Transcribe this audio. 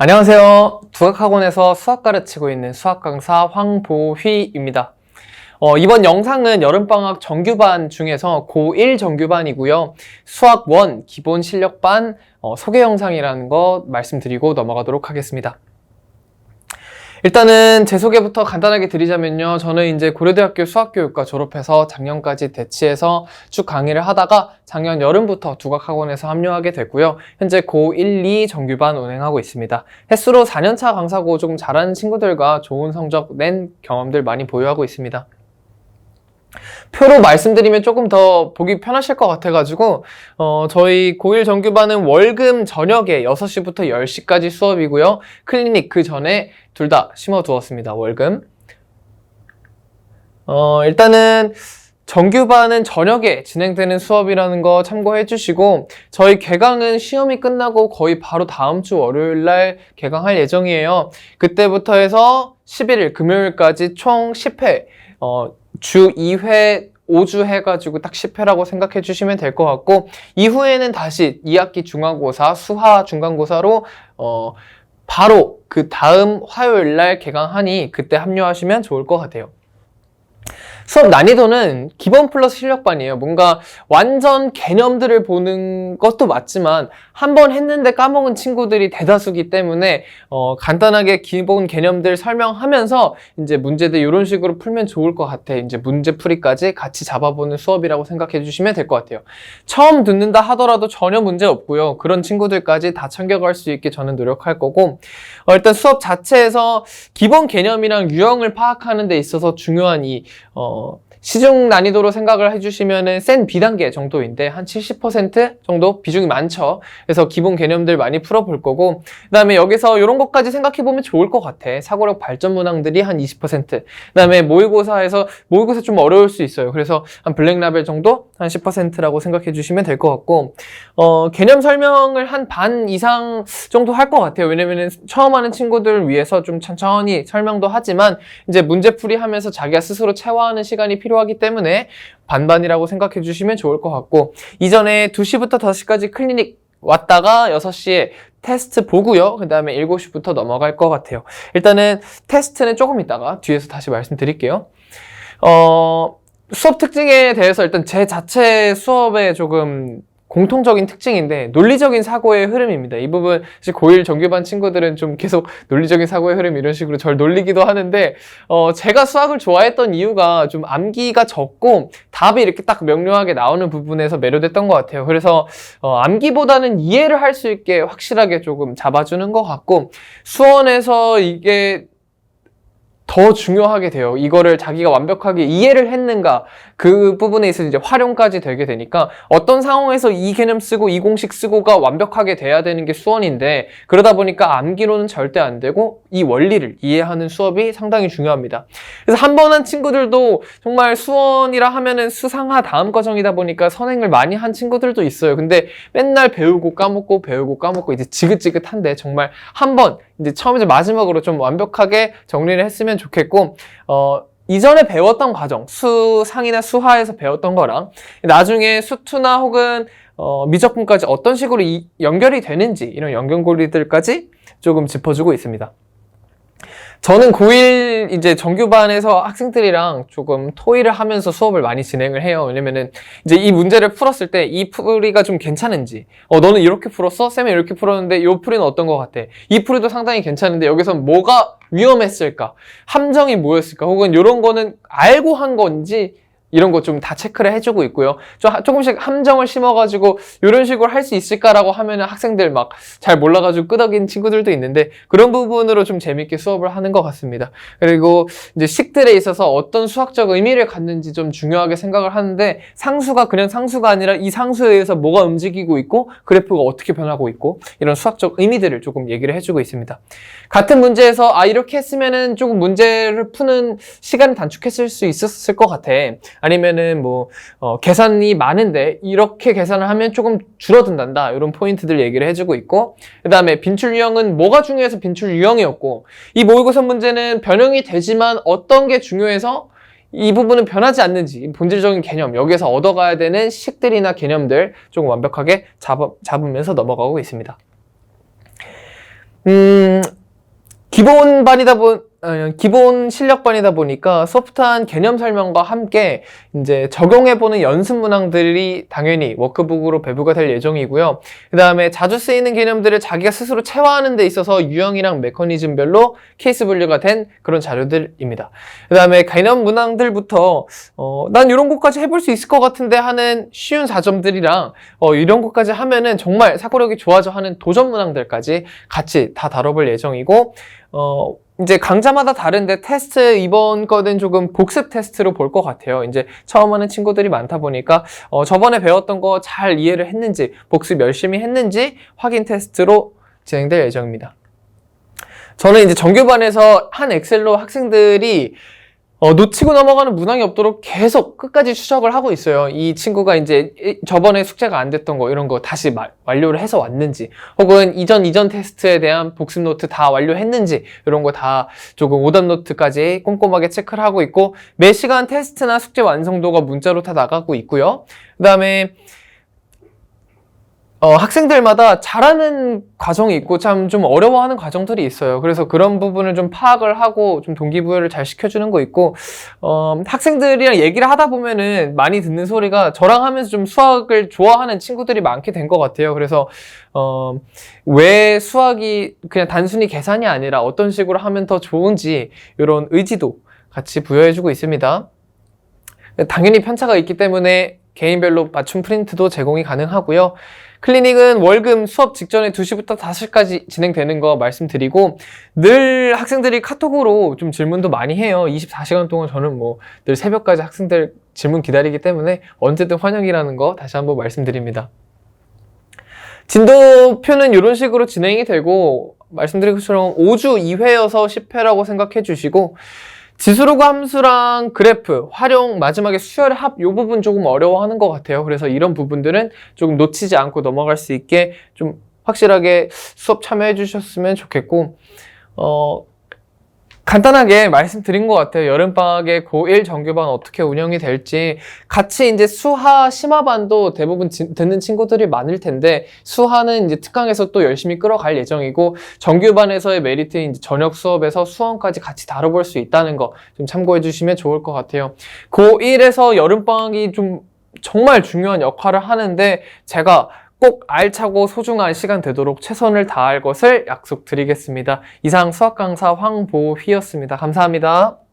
안녕하세요. 두각학원에서 수학 가르치고 있는 수학 강사 황보휘입니다. 어, 이번 영상은 여름방학 정규반 중에서 고1 정규반이고요. 수학 1 기본 실력반 어, 소개 영상이라는 거 말씀드리고 넘어가도록 하겠습니다. 일단은 제 소개부터 간단하게 드리자면요. 저는 이제 고려대학교 수학교육과 졸업해서 작년까지 대치해서 쭉 강의를 하다가 작년 여름부터 두각학원에서 합류하게 됐고요. 현재 고1, 2 정규반 운행하고 있습니다. 횟수로 4년차 강사고 조금 잘하는 친구들과 좋은 성적 낸 경험들 많이 보유하고 있습니다. 표로 말씀드리면 조금 더 보기 편하실 것 같아가지고 어, 저희 고1 정규반은 월금 저녁에 6시부터 10시까지 수업이고요. 클리닉 그 전에 둘 다 심어두었습니다. 월금. 어, 일단은 정규반은 저녁에 진행되는 수업이라는 거 참고해 주시고 저희 개강은 시험이 끝나고 거의 바로 다음 주 월요일 날 개강할 예정이에요. 그때부터 해서 11일 금요일까지 총 10회 어, 주 2회 5주 해가지고 딱 10회라고 생각해 주시면 될 것 같고 이후에는 다시 2학기 중간고사 수화 중간고사로 어 바로 그 다음 화요일 날 개강하니 그때 합류하시면 좋을 것 같아요. 수업 난이도는 기본 플러스 실력반이에요. 뭔가 완전 개념들을 보는 것도 맞지만 한 번 했는데 까먹은 친구들이 대다수기 때문에 어, 간단하게 기본 개념들 설명하면서 이제 문제들 이런 식으로 풀면 좋을 것 같아. 이제 문제 풀이까지 같이 잡아보는 수업이라고 생각해 주시면 될 것 같아요. 처음 듣는다 하더라도 전혀 문제 없고요. 그런 친구들까지 다 챙겨갈 수 있게 저는 노력할 거고 어, 일단 수업 자체에서 기본 개념이랑 유형을 파악하는 데 있어서 중요한 이 어, 시중 난이도로 생각을 해주시면은 센 B단계 정도인데 한 70% 정도 비중이 많죠. 그래서 기본 개념들 많이 풀어볼 거고 그 다음에 여기서 이런 것까지 생각해보면 좋을 것 같아. 사고력 발전 문항들이 한 20%. 그 다음에 모의고사에서 모의고사 좀 어려울 수 있어요. 그래서 한 블랙라벨 정도 한 10%라고 생각해 주시면 될 것 같고 어, 개념 설명을 한 반 이상 정도 할 것 같아요. 왜냐면은 처음 하는 친구들을 위해서 좀 천천히 설명도 하지만 이제 문제풀이 하면서 자기가 스스로 체화하는 시간이 필요하기 때문에 반반이라고 생각해 주시면 좋을 것 같고 이전에 2시부터 5시까지 클리닉 왔다가 6시에 테스트 보고요. 그 다음에 7시부터 넘어갈 것 같아요. 일단은 테스트는 조금 있다가 뒤에서 다시 말씀드릴게요. 어, 수업 특징에 대해서 일단 제 자체 수업에 조금 공통적인 특징인데 논리적인 사고의 흐름입니다. 이 부분 사실 고1 정규반 친구들은 좀 계속 논리적인 사고의 흐름 이런 식으로 절 놀리기도 하는데 어 제가 수학을 좋아했던 이유가 좀 암기가 적고 답이 이렇게 딱 명료하게 나오는 부분에서 매료됐던 것 같아요. 그래서 어 암기보다는 이해를 할 수 있게 확실하게 조금 잡아주는 것 같고 수원에서 이게 더 중요하게 돼요. 이거를 자기가 완벽하게 이해를 했는가 그 부분에 있어서 이제 활용까지 되게 되니까 어떤 상황에서 이 개념 쓰고 이 공식 쓰고가 완벽하게 돼야 되는 게 수원인데 그러다 보니까 암기로는 절대 안 되고 이 원리를 이해하는 수업이 상당히 중요합니다. 그래서 한 번 한 친구들도 정말 수원이라 하면은 수상하 다음 과정이다 보니까 선행을 많이 한 친구들도 있어요. 근데 맨날 배우고 까먹고 배우고 까먹고 이제 지긋지긋한데 정말 한번 이제 처음이자 마지막으로 좀 완벽하게 정리를 했으면 좋겠고 어 이전에 배웠던 과정, 수상이나 수하에서 배웠던 거랑 나중에 수투나 혹은 어, 미적분까지 어떤 식으로 이, 연결이 되는지 이런 연결고리들까지 조금 짚어주고 있습니다. 저는 고1 이제 정규반에서 학생들이랑 조금 토의를 하면서 수업을 많이 진행을 해요. 왜냐면은 이제 이 문제를 풀었을 때 이 풀이가 좀 괜찮은지, 어, 너는 이렇게 풀었어? 쌤이 이렇게 풀었는데 이 풀이는 어떤 것 같아? 이 풀이도 상당히 괜찮은데 여기서 뭐가 위험했을까? 함정이 뭐였을까? 혹은 이런 거는 알고 한 건지 이런 거 좀 다 체크를 해주고 있고요. 좀 하- 조금씩 함정을 심어가지고 이런 식으로 할 수 있을까라고 하면은 학생들 막 잘 몰라가지고 끄덕인 친구들도 있는데 그런 부분으로 좀 재밌게 수업을 하는 것 같습니다. 그리고 이제 식들에 있어서 어떤 수학적 의미를 갖는지 좀 중요하게 생각을 하는데 상수가 그냥 상수가 아니라 이 상수에 의해서 뭐가 움직이고 있고 그래프가 어떻게 변하고 있고 이런 수학적 의미들을 조금 얘기를 해주고 있습니다. 같은 문제에서 아 이렇게 했으면은 조금 문제를 푸는 시간을 단축했을 수 있었을 것 같아. 아니면은 뭐 어, 계산이 많은데 이렇게 계산을 하면 조금 줄어든단다. 이런 포인트들 얘기를 해주고 있고 그 다음에 빈출 유형은 뭐가 중요해서 빈출 유형이었고 이 모의고사 문제는 변형이 되지만 어떤 게 중요해서 이 부분은 변하지 않는지 본질적인 개념 여기에서 얻어가야 되는 식들이나 개념들 조금 완벽하게 잡아, 잡으면서 넘어가고 있습니다. 음, 기본반이다 보, 어, 기본 실력반이다 보니까 소프트한 개념 설명과 함께 이제 적용해보는 연습 문항들이 당연히 워크북으로 배부가 될 예정이고요. 그 다음에 자주 쓰이는 개념들을 자기가 스스로 체화하는 데 있어서 유형이랑 메커니즘별로 케이스 분류가 된 그런 자료들입니다. 그 다음에 개념 문항들부터 어, 난 이런 것까지 해볼 수 있을 것 같은데 하는 쉬운 4점들이랑 어, 이런 것까지 하면은 정말 사고력이 좋아져 하는 도전 문항들까지 같이 다 다뤄볼 예정이고 어, 이제 강좌마다 다른데 테스트 이번 거는 조금 복습 테스트로 볼 것 같아요. 이제 처음 하는 친구들이 많다 보니까 어, 저번에 배웠던 거 잘 이해를 했는지 복습 열심히 했는지 확인 테스트로 진행될 예정입니다. 저는 이제 정규반에서 한 엑셀로 학생들이 어, 놓치고 넘어가는 문항이 없도록 계속 끝까지 추적을 하고 있어요. 이 친구가 이제 이- 저번에 숙제가 안 됐던 거 이런 거 다시 마- 완료를 해서 왔는지 혹은 이전 이전 테스트에 대한 복습 노트 다 완료했는지 이런 거 다 조금 오답 노트까지 꼼꼼하게 체크를 하고 있고 매 시간 테스트나 숙제 완성도가 문자로 다 나가고 있고요. 그다음에 어, 학생들마다 잘하는 과정이 있고 참 좀 어려워하는 과정들이 있어요. 그래서 그런 부분을 좀 파악을 하고 좀 동기부여를 잘 시켜주는 거 있고, 어, 학생들이랑 얘기를 하다 보면은 많이 듣는 소리가 저랑 하면서 좀 수학을 좋아하는 친구들이 많게 된 것 같아요. 그래서, 어, 왜 수학이 그냥 단순히 계산이 아니라 어떤 식으로 하면 더 좋은지 이런 의지도 같이 부여해주고 있습니다. 당연히 편차가 있기 때문에 개인별로 맞춤 프린트도 제공이 가능하고요. 클리닉은 월금 수업 직전에 2시부터 5시까지 진행되는 거 말씀드리고 늘 학생들이 카톡으로 좀 질문도 많이 해요. 24시간 동안 저는 뭐 늘 새벽까지 학생들 질문 기다리기 때문에 언제든 환영이라는 거 다시 한번 말씀드립니다. 진도표는 이런 식으로 진행이 되고 말씀드린 것처럼 5주 2회여서 10회라고 생각해 주시고 지수로그 함수랑 그래프, 활용, 마지막에 수열 합, 요 부분 조금 어려워하는 것 같아요. 그래서 이런 부분들은 조금 놓치지 않고 넘어갈 수 있게 좀 확실하게 수업 참여해 주셨으면 좋겠고, 어, 간단하게 말씀드린 것 같아요. 여름방학에 고1 정규반 어떻게 운영이 될지. 같이 이제 수하, 심화반도 대부분 지- 듣는 친구들이 많을 텐데, 수하는 이제 특강에서 또 열심히 끌어갈 예정이고, 정규반에서의 메리트인 저녁 수업에서 수험까지 같이 다뤄볼 수 있다는 거 좀 참고해 주시면 좋을 것 같아요. 고1에서 여름방학이 좀 정말 중요한 역할을 하는데, 제가 꼭 알차고 소중한 시간 되도록 최선을 다할 것을 약속드리겠습니다. 이상 수학 강사 황보휘였습니다. 감사합니다.